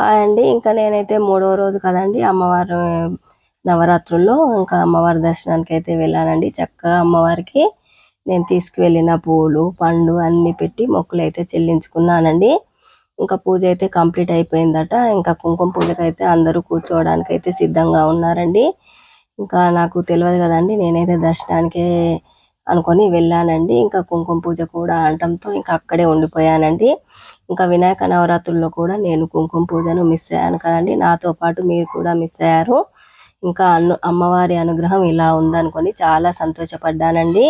Hi అండి. ఇంకా నేనైతే మూడవ రోజు కదండి అమ్మవారు నవరాత్రుల్లో ఇంకా అమ్మవారి దర్శనానికి అయితే వెళ్ళానండి. చక్కగా అమ్మవారికి నేను తీసుకువెళ్ళిన పూలు పండు అన్నీ పెట్టి మొక్కులు అయితే చెల్లించుకున్నానండి. ఇంకా పూజ అయితే కంప్లీట్ అయిపోయిందట. ఇంకా కుంకుమ పూజకి అయితే అందరూ కూర్చోవడానికి అయితే సిద్ధంగా ఉన్నారండి. ఇంకా నాకు తెలియదు కదండి నేనైతే దర్శనానికి అనుకొని వెళ్ళానండి. ఇంకా కుంకుమ పూజ కూడా అనటంతో ఇంకా అక్కడే ఉండిపోయానండి. ఇంకా వినాయక నవరాత్రుల్లో కూడా నేను కుంకుమ పూజను మిస్ అయ్యాను కదండి. నాతో పాటు మీరు కూడా మిస్ అయ్యారు. ఇంకా అను అమ్మవారి అనుగ్రహం ఇలా ఉందనుకొని చాలా సంతోషపడ్డానండి.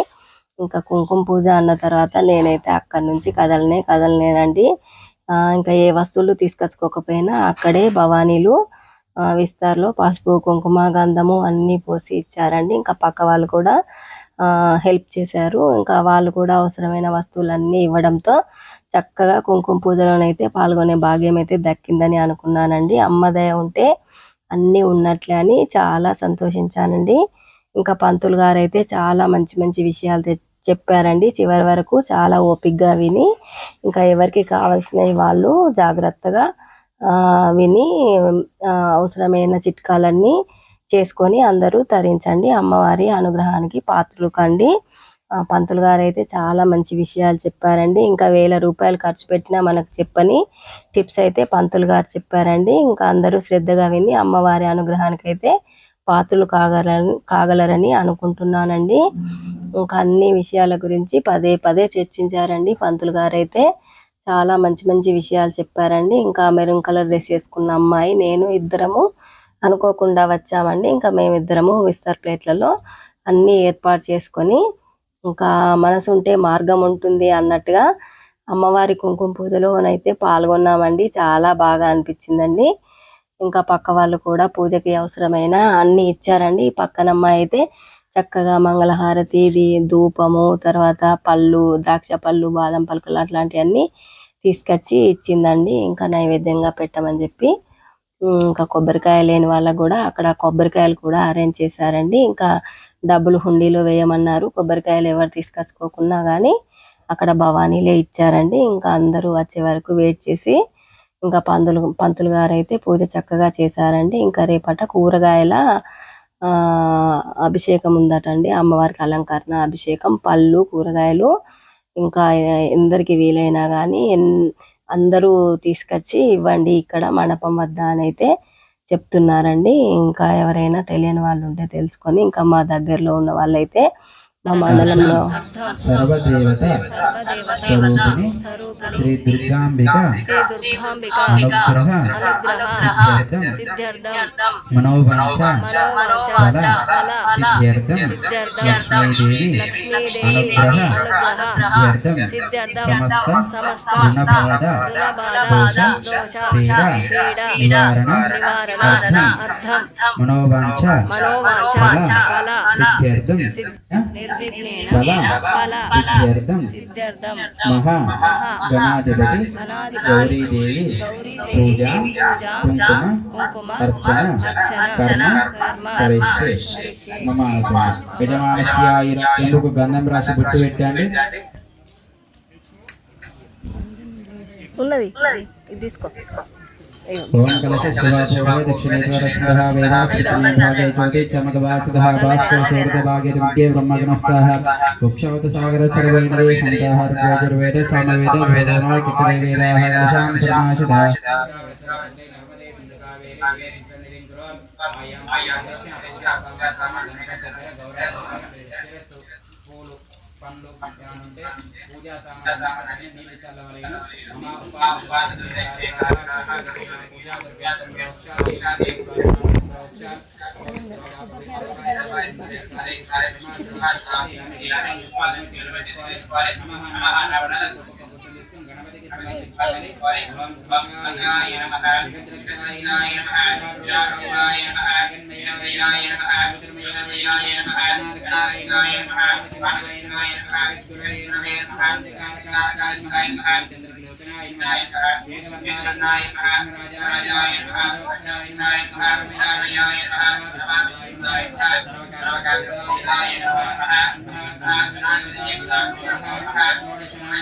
ఇంకా కుంకుమ పూజ అన్న తర్వాత నేనైతే అక్కడి నుంచి కదలనే కదలనేనండి ఇంకా ఏ వస్తువులు తీసుకొచ్చుకోకపోయినా అక్కడే భవానీలు ఆ, విస్తార్లో పసుపు కుంకుమ గంధము అన్నీ పోసి ఇచ్చారండి. ఇంకా పక్క వాళ్ళు కూడా హెల్ప్ చేశారు. ఇంకా వాళ్ళు కూడా అవసరమైన వస్తువులన్నీ ఇవ్వడంతో చక్కగా కుంకుమ పూజలోనైతే పాల్గొనే భాగ్యం అయితే దక్కిందని అనుకున్నానండి. అమ్మదయ ఉంటే అన్నీ ఉన్నట్లే అని చాలా సంతోషించానండి. ఇంకా పంతులు గారు అయితే చాలా మంచి మంచి విషయాలు తె- చెప్పారండి. చివరి వరకు చాలా ఓపిగ్గా విని ఇంకా ఎవరికి కావాల్సినవి వాళ్ళు జాగ్రత్తగా విని అవసరమైన చిట్కాలన్నీ చేసుకొని అందరూ తరించండి. అమ్మవారి అనుగ్రహానికి పాత్రలు కండి. పంతులు గారు అయితే చాలా మంచి విషయాలు చెప్పారండి. ఇంకా వేల రూపాయలు ఖర్చు పెట్టినా మనకు చెప్పని టిప్స్ అయితే పంతులు గారు చెప్పారండి. ఇంకా అందరూ శ్రద్ధగా విని అమ్మవారి అనుగ్రహానికి అయితే పాత్రలు కాగలని కాగలరని అనుకుంటున్నానండి. ఇంకా అన్ని విషయాల గురించి పదే పదే చర్చించారండి పంతులు గారు అయితే. చాలా మంచి మంచి విషయాలు చెప్పారండి. ఇంకా మెరూన్ కలర్ డ్రెస్ వేసుకున్న అమ్మాయి నేను ఇద్దరము అనుకోకుండా వచ్చామండి. ఇంకా మేమిద్దరము విస్తర్ ప్లేట్లలో అన్నీ ఏర్పాటు చేసుకొని ఇంకా మనసు ఉంటే మార్గం ఉంటుంది అన్నట్టుగా అమ్మవారి కుంకుమ పూజలోనైతే పాల్గొన్నామండి. చాలా బాగా అనిపించిందండి. ఇంకా పక్క వాళ్ళు కూడా పూజకి అవసరమైన అన్నీ ఇచ్చారండి. ఈ పక్కనమ్మ అయితే చక్కగా మంగళహారతి ఇది ధూపము తర్వాత పళ్ళు ద్రాక్ష పళ్ళు బాదం పలుకులు అట్లాంటివన్నీ తీసుకొచ్చి ఇచ్చిందండి. ఇంకా నైవేద్యంగా పెట్టమని చెప్పి ఇంకా కొబ్బరికాయ లేని వాళ్ళకు కూడా అక్కడ కొబ్బరికాయలు కూడా అరేంజ్ చేశారండి. ఇంకా డబ్బులు హుండీలో వేయమన్నారు. కొబ్బరికాయలు ఎవరు తీసుకొచ్చుకోకున్నా కానీ అక్కడ భవానీలే ఇచ్చారండి. ఇంకా అందరూ వచ్చే వరకు వెయిట్ చేసి ఇంకా పందులు పంతులు గారు అయితే పూజ చక్కగా చేశారండి. ఇంకా రేపట కూరగాయల అభిషేకం ఉందటండి. అమ్మవారికి అలంకరణ అభిషేకం పళ్ళు కూరగాయలు. ఇంకా ఎందరికి వీలైనా కానీ ఎన్- అందరూ తీసుకొచ్చి ఇవ్వండి ఇక్కడ మండపం వద్ద అని అయితే చెప్తున్నారండి. ఇంకా ఎవరైనా తెలియని వాళ్ళు ఉంటే తెలుసుకొని ఇంకా మా దగ్గరలో ఉన్న వాళ్ళైతే మా మండలంలో. సర్వదేవత స్వరూపిణి శ్రీ దుర్గాంబిక అనుగ్రహ సిద్ధ్యర్థం మనోవాంఛ ఫల సిద్ధ్యర్థం లక్ష్మీదేవి అనుగ్రహ సిద్ధ్యర్థం సమస్త రుణబాధ దోష పీడ నివారణ అర్థం మనోవాంఛ ఫల సిద్ధ్యర్థం ఫల సిద్ధ్యర్థం. మహా గణాధిపతి గౌరీదేవి పూజ కుంకుమ అర్చన కర్మ కరిష్యే. మమ యజమానస్య ఎందుకు గంధం రాసి బుట్టు పెట్టండి? ఉన్నది. ఇది తీసుకో. ఓం కలశ శివాయ దక్షిణేశ్వర స్మరः వేదాశ్రితం భాగే జ్యోతి చమకవాసుధः భాస్కర శోభిత భాగే విద్యే బ్రహ్మగ్నస్తः కుక్షవత సాగర సర్వేంద్రియ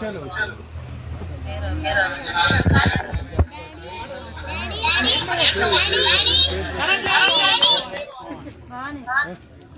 चलो चलो Daddy, Daddy, Daddy, Daddy, Daddy.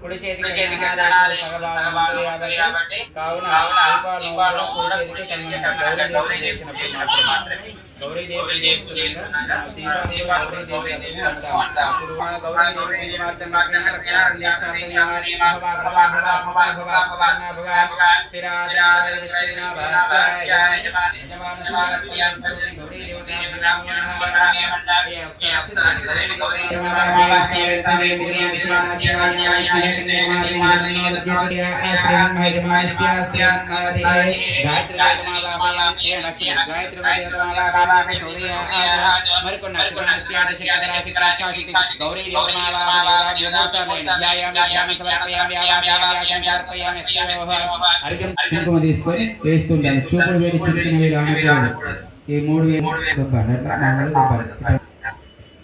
కుడి చేతికి కావున దీపాలు కూడా కుడి చేతికి గౌరీ చేసినప్పుడు మాత్రమే. గౌరీ దేవి చేస్తుండగా దీపాలు గౌరీ దేవి అంటాం అప్పుడు మన గౌరీ దేవి గౌరీ కుంకుమ తీసుకొని వేస్తుంటాను చూపుడు వేడి అనకూడదు ఈ మూడు వేలు. చెప్పాలి.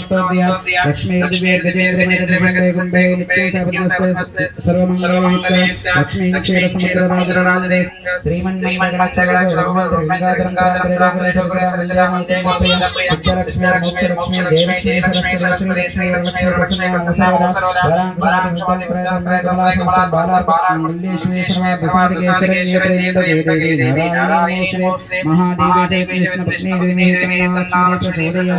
स्तोत्या लक्ष्मी दिव्य दिव्य नेत्रमण्डले कुंभे नित्यं सर्वमस्ते सर्वमंगलमयुक्त लक्ष्मी क्षेत्र समुद्र राजर राजरे श्रीमन्मण्डलाक्षगलाक्ष महादेव कृष्ण पत्नी देवी देवी तन्नाथ देवी देवी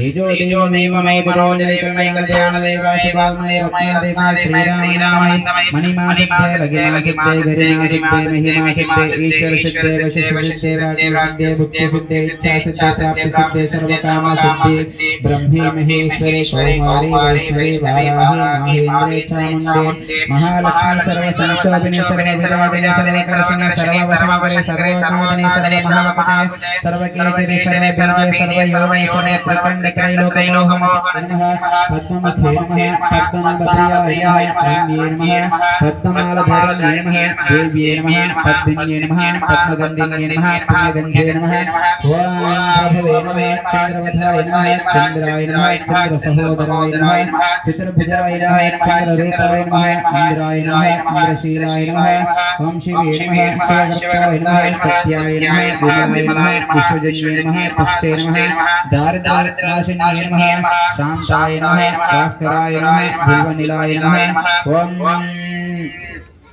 तेजो तेजो देव मय मनोजदेव मय कल्याणदेव शिवास्मय रत्नादेव मय श्रीरामहिन्दमय मणिमासिद्धे लगिमासिद्धे गजमासिद्धे महिमासिद्धे ईश्वर सिद्धे वशिष्ठे वाग्देव बुद्धे सिद्धे इच्छा सिद्धे प्राप्ति सिद्धे सर्वकामसिद्धे ब्रह्मे महेश्वरे सोमवारे वैष्णवे वाराहे महेन्द्रे चामुण्डे महालक्ष्मी सर्वसंक्षोभिने सर्वविनाशने सर्वसंग सर्ववशमवरे सर्वकामने सर्वमहापते सर्वकेचरे सर्वपीडे सर्वयोने सर्वपण्डे कई लोग कई लोग हम पद्म खेम है पद्म बद्रिया है पद्म है पद्म माल भैर नियम है देव नियम है पद्म नियम है पद्म गंधि नियम है पद्म गंधि नियम है ओम भवे नमः चंद्रवधाय नमः चंद्राय नमः चंद्र सहोदराय नमः चित्रभुजाय नमः चंद्र रूपाय नमः इंद्राय नमः इंद्रशीलाय नमः ओम शिवे नमः शिवाय नमः सत्याय नमः विजय नमः विश्वजय नमः पुष्टे नमः दारिद्र्य दारिद्र्यनाशिन्ये नमः शान्ताय नमः भास्कराय नमः भुवनिलाय नमः ॐ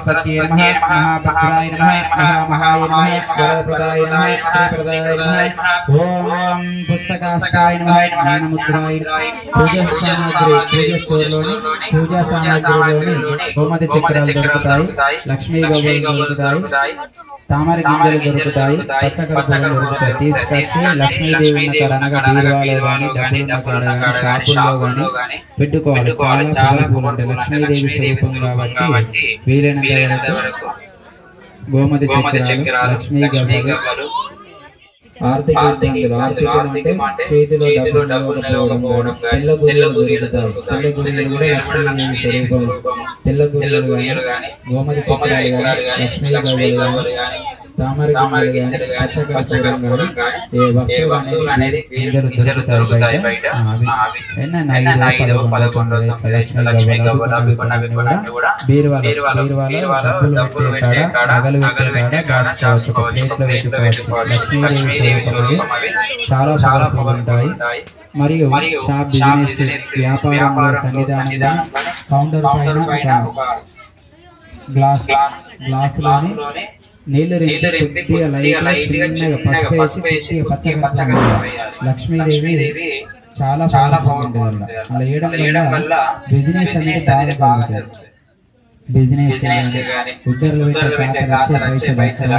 नमः महाभद्राय नमः महामहाय नमः वरप्रदाय नमः श्रीप्रदाय नमः ॐ पुस्तकास्ताय नमः జ్ఞానముద్రాయ పూజా సామాగ్రి పూజ స్టోర్లోని పూజా సామాగ్రిలోని గోమతి చక్రాలు దొరుకుతాయి లక్ష్మీ గోవులు దొరుకుతాయి తామర గింజలు దొరుకుతాయి తీసుకొచ్చి లక్ష్మీదేవి ఉన్న కాడ అనగా బీరువాలో గాని డబ్బులు ఉన్న కాడ గాని షాపుల్లో గాని పెట్టుకోవాలి. చాలా పూలు ఉంటాయి. లక్ష్మీదేవి స్వరూపం కాబట్టి వీలైనంత వరకు గోమతి చక్రాలు లక్ష్మీ గవ్వలు ఆర్థిక ఇబ్బందులు ఆర్థిక అంటే చేతిలో డబ్బులు లేకపోవడం కానీ తెల్ల గురియలు దొరుకుతాయి తెల్ల గురియలు కూడా లక్ష్మీదేవి స్వరూపం తెల్ల గురియలు కానీ గోమతి చక్రాలు కానీ లక్ష్మీ గవ్వలు కానీ తామర గింజలు కానీ పచ్చకర్పూరం కానీ ఏ వస్తువులు అనేది గింజలు దొరుకుతాయి బయట? అవి ఎన్న ఐదు పదకొండు లక్ష్మీ గవ్వలు అవి కొన్నవి కొన్నవి కూడా బీరువాలో బీరువాలో డబ్బులు పెట్టే కాడ నగలు పెట్టే కాడ దాచుకోవచ్చు ఒక ప్లేట్లో పెట్టుకోవచ్చు లక్ష్మీదేవి స్వరూపం అవి చాలా చాలా బాగుంటాయి మరియు షాప్ బిజినెస్ వ్యాపారం పైన ఒక గ్లాస్ గ్లాస్లోనే నీళ్ళు రింపి కొద్దిగా లైట్గా చిన్నగా పసుపు వేసి కొద్దిగా పచ్చగా లక్ష్మీదేవి చాలా చాలా బాగుంటుంది అలా వేయడం వల్ల బిజినెస్ అనేది బాగా బాగుంటుంది బిజినెస్ ఉద్దరులు పెట్టే ఖాతాలు వచ్చే పైసలు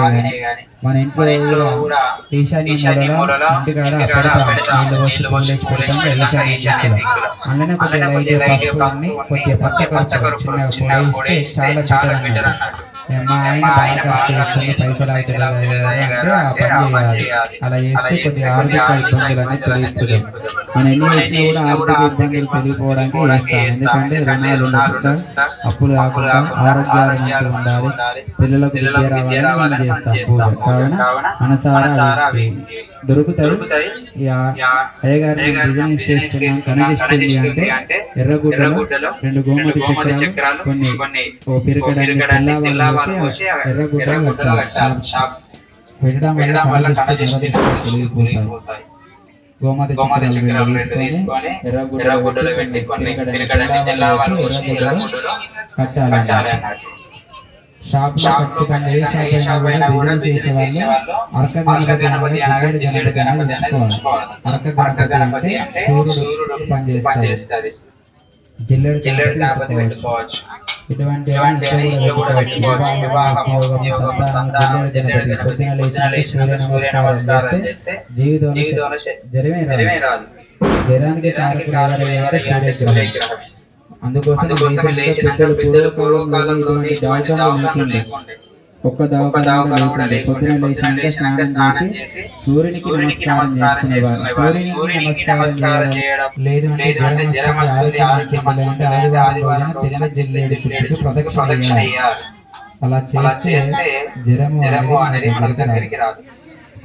ఆగినాయి కానీ మన ఇంట్లో కూడా ఈశాన్య మూలలో కొద్దిగా లైట్ పసుపు కొద్దిగా పచ్చ చిన్నగా చాలా బెటర్ అన్నట్టు మా ఆయన బాగా ఖర్చు చేసుకుని పైసలు అవుతుంది అంటే ఆ పని చేయాలి. అలా చేస్తే కొద్దిగా ఆర్థిక ఇబ్బందులు అనేది తెలియదు మనం ఎన్ని చేసినా కూడా ఆర్థిక ఇబ్బందులు తెలియపోవడానికి చేస్తాం? ఎందుకంటే రుణాలు ఉండకుండా అప్పులు కాకుండా ఆరోగ్యాలు మంచిగా ఉండాలి. పిల్లలకు విద్య రావాలని మనం చేస్తాం. కావున మనసారా దొరుకుతాయి. అయ్యగారి బిజినెస్ చేస్తున్నాం కనగిస్తుంది అంటే ఎర్రగుడ్డలో రెండు గోమతి చక్రాలు కొన్ని ఎర్రగుడ్డలు షాప్. పెట్టడం వల్ల కనగిస్తుంది తొలగిపోతాయి గోమతి చక్రాలు రెండు తీసుకొని ఎర్రగుడ్డలో పెట్టి కొన్ని పిరకడానికి తెల్లవాళ్ళు పోసి ఎర్రగుడ్డలో కట్టాలి అన్నట్టు షాప్ ఖచ్చితంగా ఏ షాప్ అయినా కూడా బిజినెస్ చేసేవాళ్ళు అర్క గణపతి అనగా జిల్లేడు గణపతి అనేది ఉంచుకోవాలి అర్క గణపతి అంటే సూర్యుడు పనిచేస్తుంది. జిల్లేడు జిల్లేడు గణపతి పెట్టుకోవచ్చు. ఇటువంటి ఇంట్లో కూడా పెట్టుకోవచ్చు. వివాహం ఉద్యోగం సంతానం జిల్లేడు గణపతి పొద్దున లేచినట్టు సూర్య నమస్కారం చేస్తే జీవితంలో జరమే రాదు జరానికి కారకుడు ఎవరంటే సూర్యగ్రహం అందుకోసం పెద్దలు ఇటువంటి లేకుండే ఒక్క దవాఖాన కూడా లేకుండే పొద్దున లేచినాక స్నానం చేసి సూర్యునికి నమస్కారం చేసుకునేవారు సూర్యునికి నమస్కారం చేయడం లేదు అంటే జ్వరం వస్తుంది ఆరోగ్యం అంటే ఆదివారం తెల్ల జిల్లేడు ప్రదక్షిణ అలా చేస్తే జ్వరము అనేది మన దగ్గరికి రాదు.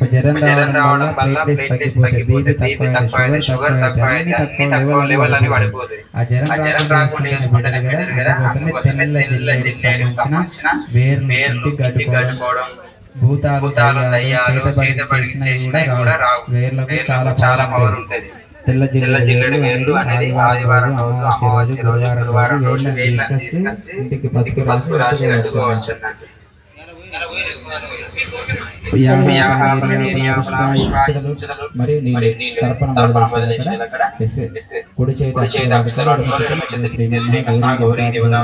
జ్వరం రావడం వల్ల ప్లేట్లెట్స్ తగ్గిపోతే బీపీ తక్కువ షుగర్ తక్కువ అన్ని తక్కువ లెవెల్ అని పడిపోతాయి ఆ జ్వరం రాకుండా చేసుకుంటేనే బెటర్ కదా? అందుకోసమే తెల్ల జిల్లేడు సంబంధించిన వేర్లు కట్టుకోవడం భూతాలు దయ్యాలు చేతబడి చేసినా కూడా రావు. వేర్లకు చాలా చాలా పవర్ ఉంటది. తెల్ల జిల్ల జిల్లడి వేర్లు అనేది ఆదివారం రోజు అమావాస్య రోజు గురువారం రోజు వేర్లను తీసుకొచ్చి ఇంటికి పసుపు రాసి కట్టుకోవచ్చు అన్నట్టు మరియు నీళ్ళు తర్పణ కుడి చేతి అక్షరాలు గౌరీ దేవత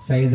సైజ్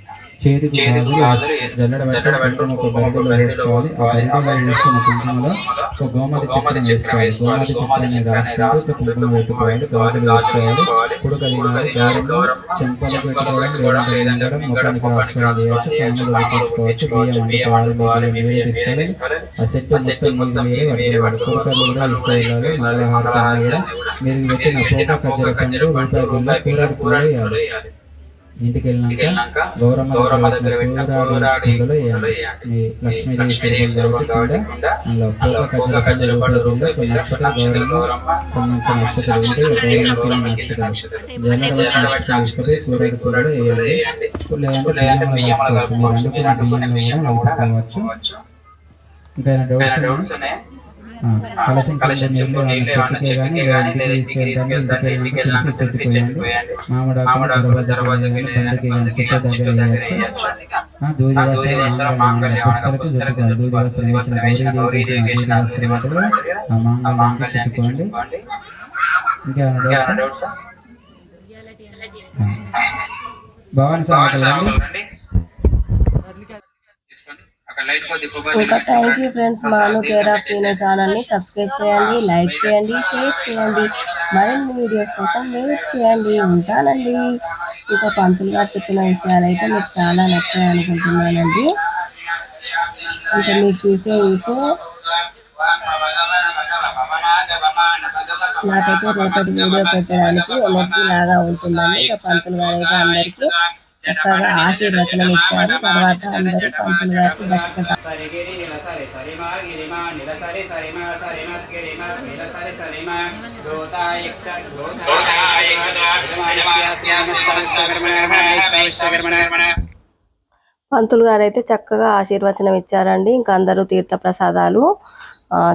చేతికి గాజులు జల్లెడ పట్టి కుంకుమ ఒక బరిలో వేసుకోవాలి ఆ బరిలో వేసుకున్న కుంకుమలో ఒక గోమతి చక్రం వేసుకోవాలి. గోమతి చక్రాన్ని రాసుకుంటూ ఒక కుంకుమ పెట్టుకోవాలి. గాజులు వేసుకోవాలి కుడుక తినాలి గౌరవం చెంపలు పెట్టుకోవడం గౌరవం తినడం ముఖానికి రాసుకోవాలి కన్నులు వేసుకోవచ్చు బియ్యం తీసుకోవాలి ఆ సెట్ మొత్తం కుడుకలు కూడా కూడా మీరు పెట్టిన పోక కజ్జర పండు రూపాయి బిల్ల కూర కూర వేయాలి ఇంటికి వెళ్ళినాక గౌరమ్మ దగ్గర పెట్టిన కూరాడి లక్ష్మీదేవి అందులో రూపాయి నక్షత్రాలు గౌరమ్మ. సంబంధించిన నక్షత్రాలు ఉంటే కూరాడి లేదంటే బియ్యం కలుపుకోవచ్చు మీరు వండుకున్న బియ్యంలో కూడా కలుపుకోవచ్చు ఇంకా డౌట్స్ ఉన్నాయా? కలశం కలశం చెంబు నీళ్ళు ఏమన్నా చెట్టుకే కానీ లేదా ఇంటికి తీసుకెళ్తాను ఇంటికి వెళ్ళాక తెలిసి చెట్టుకోయండి మామిడాకు దర్వాజాకి వెళ్ళి పండుకి చెట్టు దగ్గర వేయచ్చు మాంగళ్యం వేసిన గౌరీ ఆ డౌట్స్ భవాని సార్ ఇంకా thank you friends Manu care of senior ఛానల్ని సబ్స్క్రైబ్ చేయండి లైక్ చేయండి షేర్ చేయండి. మరిన్ని వీడియోస్ కోసం వెయిట్ చేయండి ఉంటానండి. ఇంకా పంతులు గారు చెప్పిన విషయాలు అయితే మీకు చాలా నచ్చాయి అనుకుంటున్నానండి. ఇంకా మీరు చూసే చూసే నాకైతే రేపటి వీడియో పెట్టడానికి ఎనర్జీ లాగా ఉంటుందండి ఇక పంతులు గారు అయితే అందరికీ చక్కగా ఆశీర్వచనం ఇచ్చారు. తర్వాత అందరూ పంతులు గారికి దక్షిణ పంతులు గారు అయితే చక్కగా ఆశీర్వచనం ఇచ్చారండి. ఇంకా అందరూ తీర్థ ప్రసాదాలు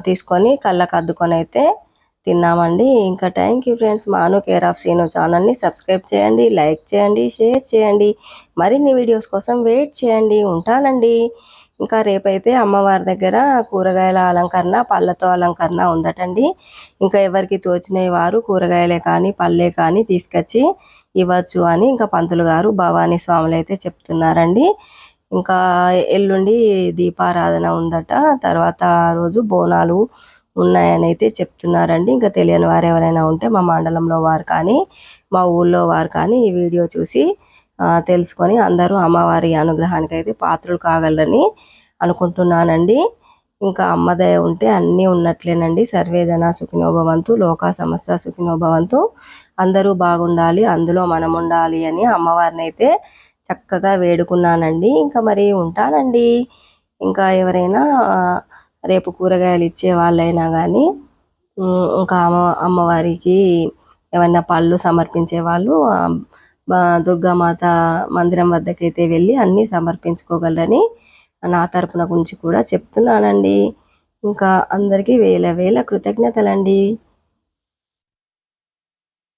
తీసుకొని కళ్ళకు అద్దుకొని అయితే తిన్నామండి. ఇంకా thank you friends Manu care of Seenu ఛానల్ని సబ్స్క్రైబ్ చేయండి లైక్ చేయండి షేర్ చేయండి. మరిన్ని వీడియోస్ కోసం వెయిట్ చేయండి. ఉంటానండి. ఇంకా రేపైతే అమ్మవారి దగ్గర కూరగాయల అలంకరణ పళ్ళతో అలంకరణ ఉందటండి. ఇంకా ఎవరికి తోచినవి వారు కూరగాయలే కానీ పళ్ళే కానీ తీసుకొచ్చి ఇవ్వచ్చు అని ఇంకా పంతులు గారు భవానీ స్వాములు అయితే చెప్తున్నారండి. ఇంకా ఎల్లుండి దీపారాధన ఉందట. తర్వాత ఆ రోజు బోనాలు ఉన్నాయని అయితే చెప్తున్నారండి. ఇంకా తెలియని వారు ఎవరైనా ఉంటే మా మండలంలో వారు కానీ మా ఊళ్ళో వారు కానీ ఈ వీడియో చూసి తెలుసుకొని అందరూ అమ్మవారి అనుగ్రహానికి అయితే పాత్రలు కాగలరని అనుకుంటున్నానండి. ఇంకా అమ్మదయ ఉంటే అన్నీ ఉన్నట్లేనండి. సర్వేదన సుఖినోభవంతు లోకా సమస్త సుఖినోభవంతు. అందరూ బాగుండాలి అందులో మనం ఉండాలి అని అమ్మవారిని అయితే చక్కగా వేడుకున్నానండి. ఇంకా మరి ఉంటానండి. ఇంకా ఎవరైనా రేపు కూరగాయలు ఇచ్చే వాళ్ళైనా కానీ ఇంకా అమ్మ అమ్మవారికి ఏమైనా పళ్ళు సమర్పించే వాళ్ళు దుర్గామాత మందిరం వద్దకైతే వెళ్ళి అన్నీ సమర్పించుకోగలరని నా తరపున గురించి కూడా చెప్తున్నానండి. ఇంకా అందరికీ వేల వేల కృతజ్ఞతలండి.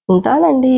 ఉంటానండి.